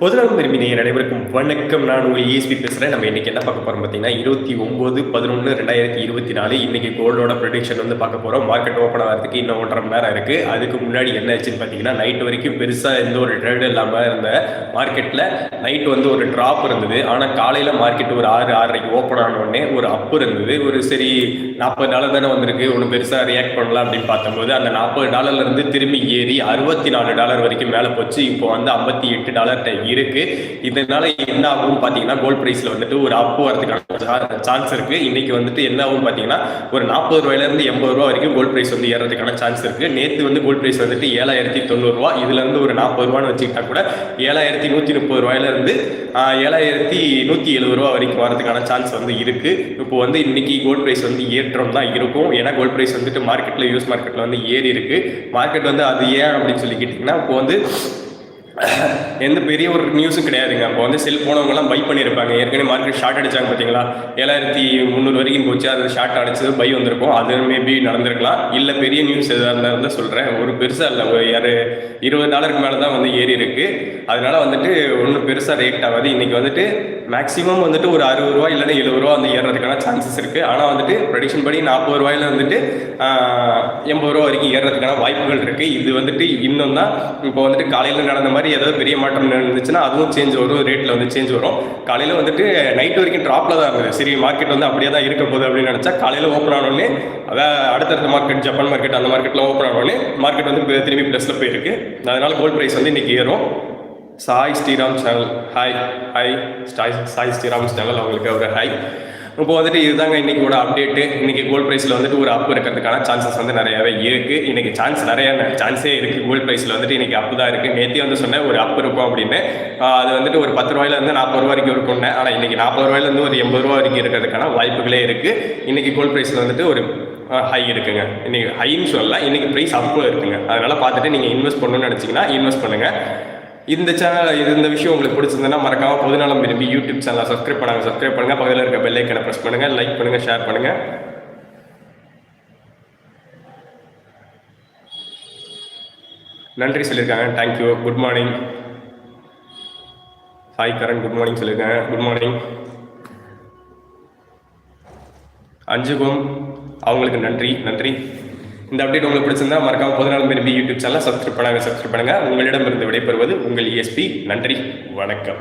பொதுநலம் விரும்பி நேயர் அனைவருக்கும் வணக்கம். நான் உங்கள் ESP பேசுகிறேன் நம்ம இன்றைக்கி என்ன பார்க்க போகிறோம் பார்த்தீங்கன்னா இருபத்தி ஒம்பது பதினொன்று ரெண்டாயிரத்தி இருபத்தி நாலு. இன்றைக்கி கோல்டோட ப்ரொடிக்ஷன் வந்து பார்க்க போகிறோம் மார்க்கெட் ஓப்பன் ஆகிறதுக்கு இன்னும் ஒன்றரை மணி நேரம் இருக்குது அதுக்கு முன்னாடி என்ன ஆச்சுன்னு பார்த்தீங்கன்னா நைட் வரைக்கும் பெருசாக எந்த ஒரு ட்ரேடு இல்லாமல் இருந்த மார்க்கெட்டில் நைட் வந்து ஒரு ட்ராப் இருந்தது. ஆனால் காலையில் மார்க்கெட் ஒரு ஆறு ஆறரைக்கு ஓப்பன் ஆனோடனே ஒரு அப் இருந்தது. ஒரு சரி நாற்பது டாலர் தானே வந்திருக்கு. ஒன்று பெருசாக ரியாக்ட் பண்ணலாம் அப்படின்னு பார்த்தபோது அந்த நாற்பது டாலர்லேருந்து திரும்பி ஏறி அறுபத்தி நாலு டாலர் வரைக்கும் மேலே போச்சு. இப்போ வந்து ஐம்பத்தி எட்டு டாலர் இருக்கு. இதனால என்ன ஆகும் பார்த்தீங்கன்னா கோல்ட் ப்ரைஸில் வந்துட்டு ஒரு அப்பு வரதுக்கான சான்ஸ் இருக்கு. இன்னைக்கு வந்துட்டு என்ன ஆகும் பார்த்தீங்கன்னா ஒரு நாற்பது ரூபாயில இருந்து எண்பது ரூபா வரைக்கும் கோல்ட் ப்ரைஸ் வந்து ஏறதுக்கான சான்ஸ் இருக்கு. நேற்று வந்து கோல்ட் ப்ரைஸ் வந்துட்டு ஏழாயிரத்தி தொண்ணூறுரூவா இதுல இருந்து ஒரு நாற்பது ரூபான்னு வச்சுக்கிட்டா கூட ஏழாயிரத்தி நூற்றி முப்பது ரூபாயில இருந்து ஏழாயிரத்தி நூற்றி எழுபது ரூபா வரைக்கும் வரதுக்கான சான்ஸ் வந்து இருக்கு. இப்போ வந்து இன்னைக்கு கோல்ட் ப்ரைஸ் வந்து ஏற்றம் தான் இருக்கும். ஏன்னா கோல்ட் ப்ரைஸ் வந்துட்டு மார்க்கெட்டில் யூஸ் மார்க்கெட்டில் வந்து ஏறி இருக்கு. மார்க்கெட் வந்து அது ஏன் அப்படின்னு சொல்லி கேட்டிங்கன்னா இப்போ வந்து எந்த பெரிய ஒரு நியூஸும் கிடையாதுங்க. அப்போ வந்து செல் போனவங்கலாம் பை பண்ணியிருப்பாங்க. ஏற்கனவே மார்க்கெட் ஷார்ட் அடிச்சாங்க பார்த்தீங்களா ஏழாயிரத்தி முந்நூறு வரைக்கும் போச்சு. அது ஷார்ட் அடிச்சது பை வந்திருக்கும். அது மேபி நடந்திருக்கலாம். இல்லை பெரிய நியூஸ் எதாக இருந்தால் தான் சொல்கிறேன் ஒரு பெருசாக இல்லை. ஒரு யார் இருபது டாலருக்கு மேலே தான் வந்து ஏறி இருக்குது அதனால் வந்துட்டு ஒன்றும் பெருசாக ரேட் ஆகாது. இன்றைக்கி வந்துட்டு மேக்ஸிமம் வந்துட்டு ஒரு அறுபது ரூபா இல்லைன்னா எழுபது ரூபா வந்து ஏறுறதுக்கான சான்சஸ் இருக்குது ஆனால் வந்துட்டு ப்ரொடிக்ஷன் படி நாற்பது ரூபாயில வந்துட்டு எண்பது ரூபா வரைக்கும் ஏறுறதுக்கான வாய்ப்புகள் இருக்குது இது வந்துட்டு இன்னும் தான் இப்போ வந்துட்டு காலையில் நடந்த மாதிரி ஏதாவது பெரிய மாற்றம் நடந்துச்சுன்னா அதுவும் சேஞ்ச் வரும் ரேட்டில் வந்து சேஞ்ச் வரும். காலையில் வந்துட்டு நைட் வரைக்கும் ட்ராப்பில் தான் இருந்தது. சரி மார்க்கெட் வந்து அப்படியே தான் இருக்க போகுது அப்படின்னு நினச்சா காலையில் ஓப்பன் ஆனோடனே அதான் அடுத்தடுத்த மார்க்கெட் ஜப்பான் மார்க்கெட் அந்த மார்க்கெட்லாம் ஓப்பன் ஆனோடனே மார்க்கெட் வந்து திரும்பி ப்ளஸில் போயிருக்கு. அதனால கோல்ட் ப்ரைஸ் வந்து இன்னைக்கு ஏறும். Sai Sriram channel. Hi hi Sai Sai Sriram channel அவங்களுக்கு ஒரு ஹாய் இப்போ வந்துட்டு இதுதாங்க இன்றைக்கோட அப்டேட்டு இன்றைக்கி கோல்ட் ப்ரைஸில் வந்துட்டு ஒரு அப் இருக்கிறதுக்கான சான்சஸ் வந்து நிறையாவே இருக்குது இன்றைக்கி சான்ஸ் நிறைய சான்ஸே இருக்குது கோல்ட் ப்ரைஸில் வந்துட்டு இன்றைக்கி அப்பு தான் இருக்குது நேற்றே வந்து சொன்னேன் ஒரு அப் இருக்கும் அப்படின்னு. அது வந்துட்டு ஒரு பத்து ரூபாயில இருந்து நாற்பது ரூபா வரைக்கும் இருக்கும்னு ஆனால் இன்னைக்கு நாற்பது ரூபாயிலேருந்து ஒரு எண்பது ரூபா வரைக்கும் இருக்கிறதுக்கான வாய்ப்புகளே இருக்குது இன்றைக்கி கோல்ட் ப்ரைஸில் வந்துட்டு ஒரு ஹை இருக்குங்க. இன்றைக்கி ஹைன்னு சொல்லலாம் இன்றைக்கி ப்ரைஸ் அப்போ இருக்குங்க. அதனால் பார்த்துட்டு நீங்கள் இன்வெஸ்ட் பண்ணணும்னு நினச்சிங்கன்னா இன்வெஸ்ட் பண்ணுங்கள் இந்த சேனல் இது இந்த விஷயம் உங்களுக்கு பிடிச்சிருந்ததுன்னா மறக்காம பொதுநலம் விரும்பி யூடியூப் சேனலை சப்ஸ்கிரைப் பண்ணுங்க சப்ஸ்கிரைப் பண்ணுங்க. பக்கத்தில் இருக்க பெல் ஐக்கனை ப்ரெஸ் பண்ணுங்கள் லைக் பண்ணுங்கள் ஷேர் பண்ணுங்கள் நன்றி சொல்லியிருக்காங்க. Thank you good morning Sai Karan good morning சொல்லியிருக்காங்க. குட் மார்னிங் அஞ்சுகும் அவங்களுக்கு நன்றி. நன்றி. இந்த அப்டேட் உங்களுக்கு பிடிச்சிருந்தா மறக்காம பேர் பி யூடியூப் சேனல் சப்ஸ்கிரைப் பண்ணாங்க சப்ஸ்கிரைப் பண்ணுங்க. உங்களிடமிருந்து விடைபெறுவது உங்கள் இஎஸ்பி நன்றி வணக்கம்.